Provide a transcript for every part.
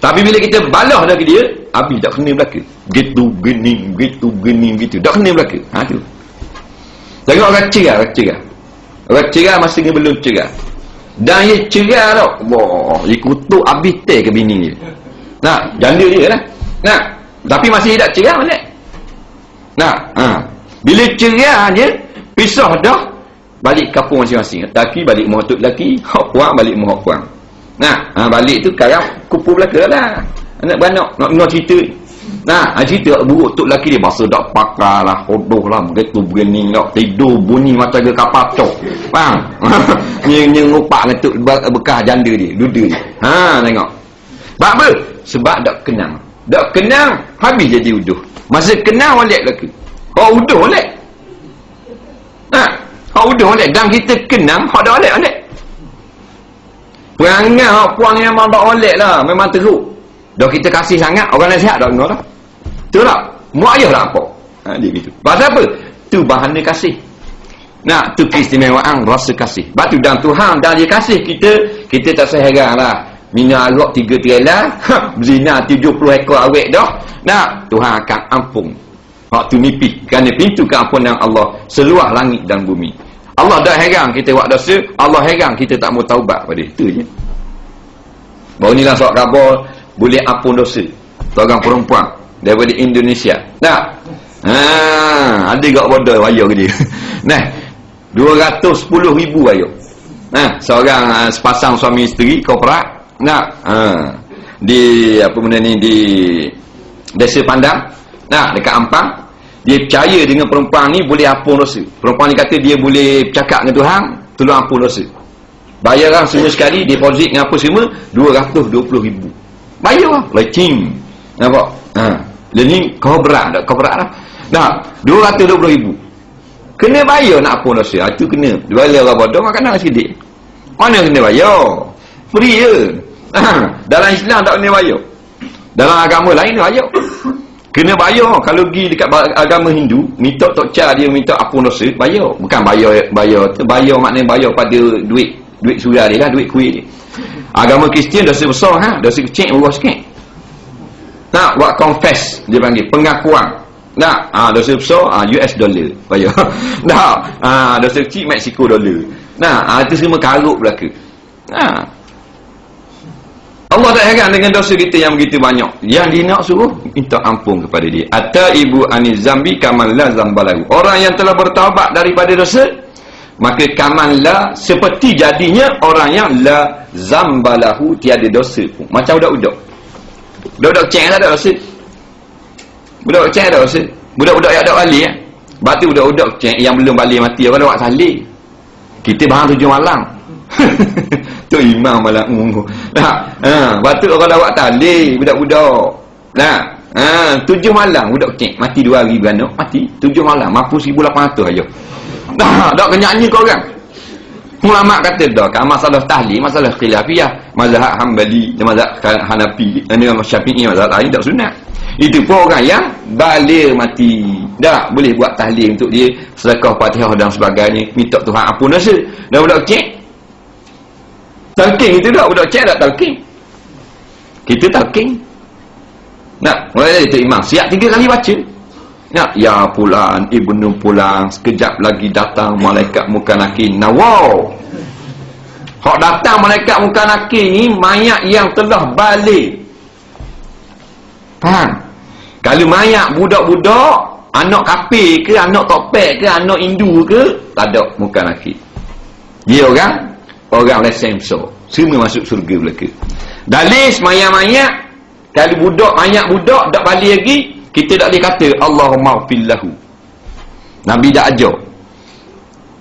Tapi bila kita balah lagi dia, habis tak kena belaka. Gitu, gini, gitu, gini, gitu. Tak kena belaka. Ha, tu. Tengok orang cerah, orang cerah. Orang cerah masih belum cerah. Dan dia cerah tau. Wah, dia kutuk habis teh ke bini dia. Nah, janda dia lah. Nah, tapi masih tak cerah mana? Nah, ha. Bila cerah dia, pisah dah, balik kampung masing-masing. Laki balik rumah tu laki, hak puang balik rumah puang. Nah, ha, balik tu sekarang kupu belaka lah. Anak beranak nak dengar cerita. Nah, ha, cerita buruk tu laki dia masa dak pakar lah, hodoh lah, begitu begini nak tidur bunyi macam ke kapal cok. Faham? Nyeng nyeng ngupak dengan tu bekas janda dia, duda dia. Ha, tengok. Sebab apa? Sebab dak kenang. Dak kenang, habis jadi uduh. Masa kenang oleh lelaki. Oh, uduh oleh. Ha, Hak udah oleh dan kita kenang hak dah oleh oleh. Perangai hak puang yang memang tak oleh lah, memang teruk. Dah kita kasih sangat orang nasihat dah dengar dah. Betul tak? Muak ayah lah apa? Ha, dia gitu. Pasal apa? Tu bahana kasih. Nah, tu keistimewaan rasa kasih. Batu dan Tuhan dan dia kasih kita, kita tak seheran lah. Mina arak tiga tiala, ha, berzina tujuh puluh ekor awet dah. Nah, Tuhan akan ampun Waktu mimpi kerana pintu keampunan Allah seluar langit dan bumi. Allah dah heran kita buat dosa, Allah heran kita tak mau taubat pada itu je. Baru ni lah soal khabar boleh ampun dosa. Seorang perempuan daripada Indonesia. Nah. Ha, ada gak bodoh wayo ke dia. nah. 210 ribu wayo. Nah, seorang uh, sepasang suami isteri korporat. Nah, ha, di apa benda ni di Desa Pandang Nah, dekat Ampang, dia percaya dengan perempuan ni boleh ampun dosa. Perempuan ni kata dia boleh bercakap dengan Tuhan, tolong ampun dosa. Bayaran semua sekali, deposit dengan apa semua, 220 ribu. Bayar lah. Lecing. Nampak? Ha. Dan ni kau berat tak? Kau berat lah. Nah, 220 ribu. Kena bayar nak ampun dosa. Itu ha, kena. Dua Bayar orang bodoh, makanan sedikit. Mana kena bayar? Free je. Ha. Dalam Islam tak kena bayar. Dalam agama lain bayar. Kena bayar kalau pergi dekat agama Hindu, minta tok dia minta ampun dosa, bayar. Bukan bayar bayar, bayar maknanya bayar pada duit duit suria dia lah, duit kuih dia. Agama Kristian dosa besar ha, dosa kecil murah sikit. Nak buat confess dia panggil pengakuan. Nak ah ha, dosa besar ah ha, US dollar bayar. Nak ah ha, dosa kecil Mexico dollar. Nah, ha, itu semua karut belaka. Nah, Allah tak heran dengan dosa kita yang begitu banyak. Yang dia nak suruh, minta ampun kepada dia. Ata ibu aniz zambi kaman la zambalahu. Orang yang telah bertaubat daripada dosa, maka kaman la seperti jadinya orang yang la zambalahu tiada dosa pun. Macam budak-budak. Budak-budak ceng tak ada dosa. Budak-budak ceng ada dosa. Budak-budak yang ada balik. Eh? Batu budak-budak ceng yang belum balik mati. Apa buat salih? Kita bahan tujuh malam. tu imam malah ngunggu. Nah, ha, batu orang lawak tali budak-budak. Nah, ha, tujuh malam budak kecil mati dua hari beranak, mati. Tujuh malam mampu 1800 ayo. Nah, dak kenyanyi kau orang. Ulama kata dah kan masalah tahli, masalah khilafiyah, mazhab Hambali, mazhab Hanafi, ini Syafi'i, mazhab lain tak sunat. Itu pun orang yang balik mati. Tak boleh buat tahlil untuk dia sedekah Fatihah dan sebagainya, minta Tuhan ampun dosa. Dan budak kecil Talking itu tak budak cek tak talking. Kita talking. Nak, mulai itu imam. Siap tiga kali baca. Nak, ya pulang, ibnu pulang. Sekejap lagi datang malaikat muka naki. Nah, wow. Hak datang malaikat muka naki ni mayat yang telah balik. Faham? Kalau mayat budak-budak, anak kapi ke, anak topek ke, anak indu ke, tak ada muka naki. Dia orang orang lesen so semua masuk surga belaka. Dalis mayat-mayat kalau budak mayat budak tak balik lagi kita tak boleh kata Allahumma fillahu Nabi tak ajar.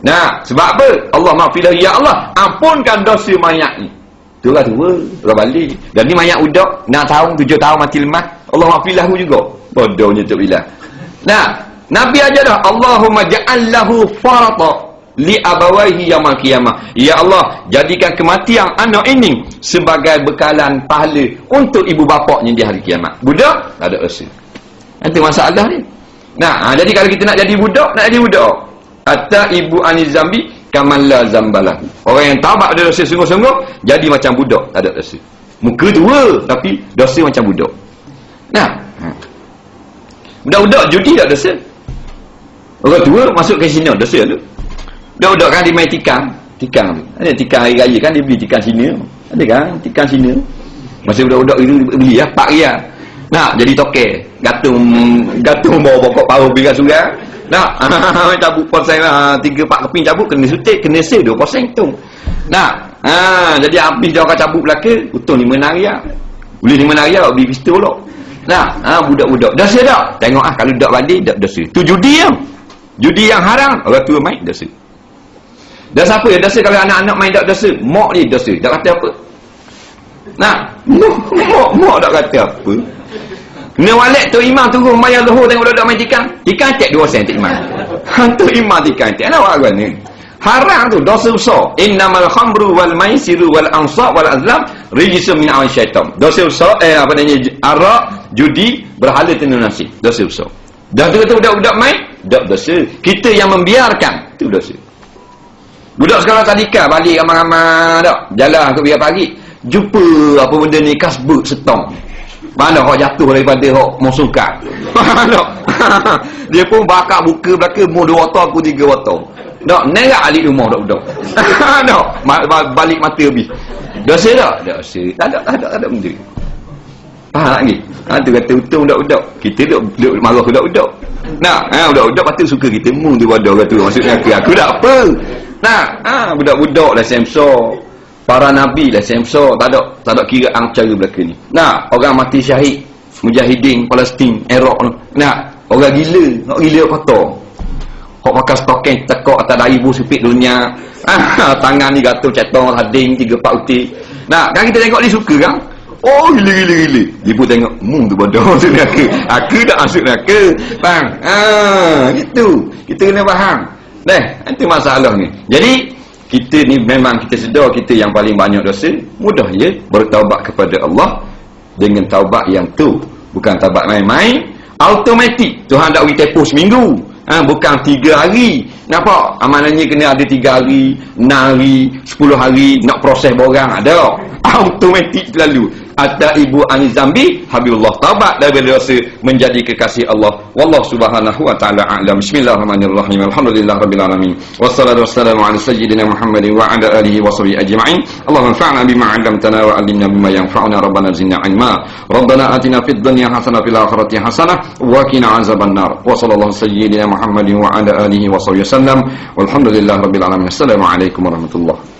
Nah sebab apa? Allah maafillahu ya Allah ampunkan dosa mayat ni. Tu lah tua orang balik. Dan ni mayat budak 6 tahun 7 tahun mati lemah Allah maafillahu juga. Bodohnya tu bila nah Nabi ajar dah Allahumma ja'allahu farata li abawaihi yaumil qiyamah. Ya Allah jadikan kematian anak ini sebagai bekalan pahala untuk ibu bapaknya di hari kiamat. Budak? Tak ada rasa. Itu masalah ni. Nah ha, jadi kalau kita nak jadi budak nak jadi budak. Hatta ibu anizambi zambi kaman la zambalah. Orang yang tabat ada rasa sungguh-sungguh jadi macam budak. Tak ada rasa. Muka tua tapi dosa macam budak. Nah ha. budak-budak judi tak dosa orang tua masuk kasino dosa tu budak-budak kan dia main tikam tikam ada tikam hari raya kan dia beli tikam sini ada kan? Tikam sini masa budak-budak itu beli ya pak ya nak jadi toke. Gatung gatung bawa pokok paruh bigas surah nak? Cabut posen lah tiga empat keping cabut kena sutik kena sel dua posen tu nak? Ha, jadi habis dia akan cabut belaka untung lima naria boleh lima naria beli pistol lah nah ha, budak-budak. Dah sedap. Tengok ah kalau dak balik dak dosa. Tu judi yang. Judi yang haram. Orang tua main dosa dah siapa yang dosa kalau anak-anak main dak dosa mak ni dosa dak kata apa? Nah mak mak, mak dak kata apa. Ni walek tu imam tunggu bayar zuhur tengok budak main tikam tikam cek dua sen tik imam. Hantu imam tikam cek lah awak ni. Haram tu dosa besar. Innamal khamru wal maisiru wal ansab wal azlam. Rijsun min amal syaitan. Dosa besar eh apa namanya arak judi berhala tenun nasi dosa besar. Dah tu kata budak-budak main tak dosa. Kita yang membiarkan tu dosa budak sekarang tadika balik ramai-ramai tak jalan ke biar pagi. Jumpa apa benda ni kasbuk setong. Mana kau jatuh daripada hok musuhkan mana? Dia pun bakar buka belakang mu dua water aku tiga water tak nerak alik rumah dok-dok tak balik mata habis. Dosa tak? Dosa. Tak ada tak ada tak ada benda. Faham lagi? Ha, tu kata untung budak-budak. Kita duk, duk marah budak-budak. Nak ha, budak-budak patut suka kita. Mu tu orang tu maksudnya aku aku tak apa nak ha, budak-budak lah semso para nabi lah semso tak ada tak ada kira ang cara belakang ni nah orang mati syahid mujahidin Palestin Iraq nah orang gila orang gila kotor Hok makan stokin tekok atas dari ibu sepit dunia. Ah, tangan ni gatul cetong hading tiga pak uti. Nah, kan kita tengok ni suka kan? Oh, gila gila gila. Ibu tengok, mung tu bodoh masuk neraka. Aku tak masuk neraka. Bang. Ah, gitu. Kita kena faham. Deh, itu masalah ni. Jadi, kita ni memang kita sedar kita yang paling banyak dosa mudah ya bertaubat kepada Allah dengan taubat yang tu. Bukan taubat main-main. Automatik Tuhan tak bagi tempoh seminggu. Ha, bukan tiga hari. Nampak? Amanahnya kena ada tiga hari enam hari sepuluh hari nak proses borang. Ada. Automatik lalu Hatta ibu an zambi Habibullah taubat dari dosa menjadi kekasih Allah. Wallah subhanahu wa ta'ala a'lam. Bismillahirrahmanirrahim. Alhamdulillah rabbil alamin. Wassalatu wassalamu ala sayyidina Muhammadin wa ala alihi wa sahbihi ajma'in. Allahumma fa'na bima 'allamtana wa 'allimna bima yanfa'una. Rabbana zidna 'ilma. Rabbana atina fid dunya hasanah fil akhirati hasanah wa qina 'azaban nar. Wa sallallahu sayyidina Muhammadin wa ala alihi wa sahbihi wasallam. Walhamdulillah rabbil alamin. Assalamualaikum warahmatullahi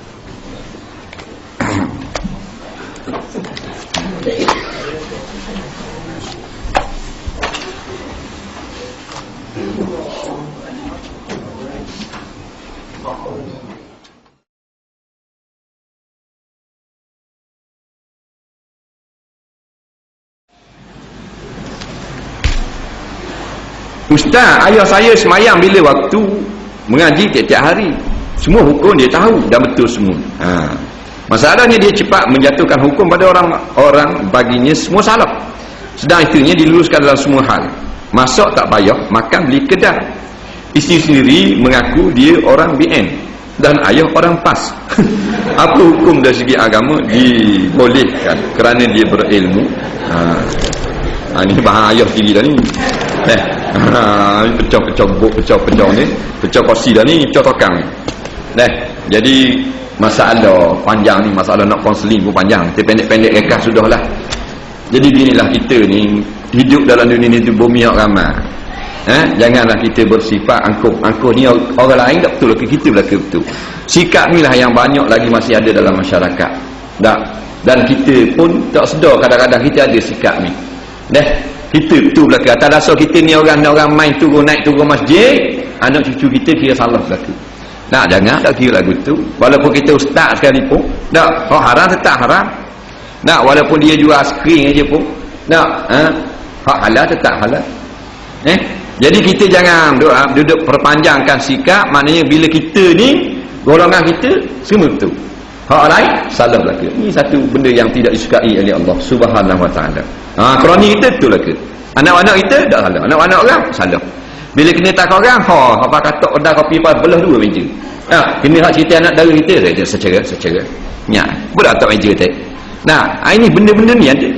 Ustaz, ayah saya semayang bila waktu mengaji tiap-tiap hari. Semua hukum dia tahu dan betul semua. Ha. Masalahnya dia cepat menjatuhkan hukum pada orang orang baginya semua salah. Sedang itunya diluruskan dalam semua hal. Masak tak payah, makan beli kedai. Isteri sendiri mengaku dia orang BN dan ayah orang PAS. Apa hukum dari segi agama dibolehkan kerana dia berilmu? Ha. Ha, ini bahan ayah sendiri dah ni. Eh, ha, pecah-pecah buk, pecah-pecah ni, pecah kursi dah ni, pecah tokang ni. Eh, jadi masalah panjang ni, masalah nak konseling pun panjang. Kita pendek-pendek rekas sudahlah. Jadi inilah kita ni hidup dalam dunia ni tu bumi yang ramai. Eh, janganlah kita bersifat angkuh. Angkuh ni orang lain tak betul, kita belaka betul. Sikap ni lah yang banyak lagi masih ada dalam masyarakat. Tak? Dan kita pun tak sedar kadang-kadang kita ada sikap ni. Dah, kita tu belaka. Atas dasar kita ni orang orang main turun naik turun masjid, anak cucu kita kira salah belaka. Nak jangan tak kira lagu tu. Walaupun kita ustaz sekalipun, nak oh, haram tetap haram. Nak walaupun dia jual skrin aja pun, nak ha? hak halal tetap halal. Eh? Jadi kita jangan duduk, ha, duduk perpanjangkan sikap, maknanya bila kita ni golongan kita semua betul. Hak lain salah belaka. Ini satu benda yang tidak disukai oleh Allah Subhanahu Wa Taala. Ha, kroni kita betul ke? Anak-anak kita tak salah. Anak-anak orang salah. Bila kena tak orang, ha, apa kata dah kopi apa belah dua meja. Ha, kena hak cerita anak dara kita secara secara. Nya, budak tak meja tak. Nah, ah, ini benda-benda ni ada.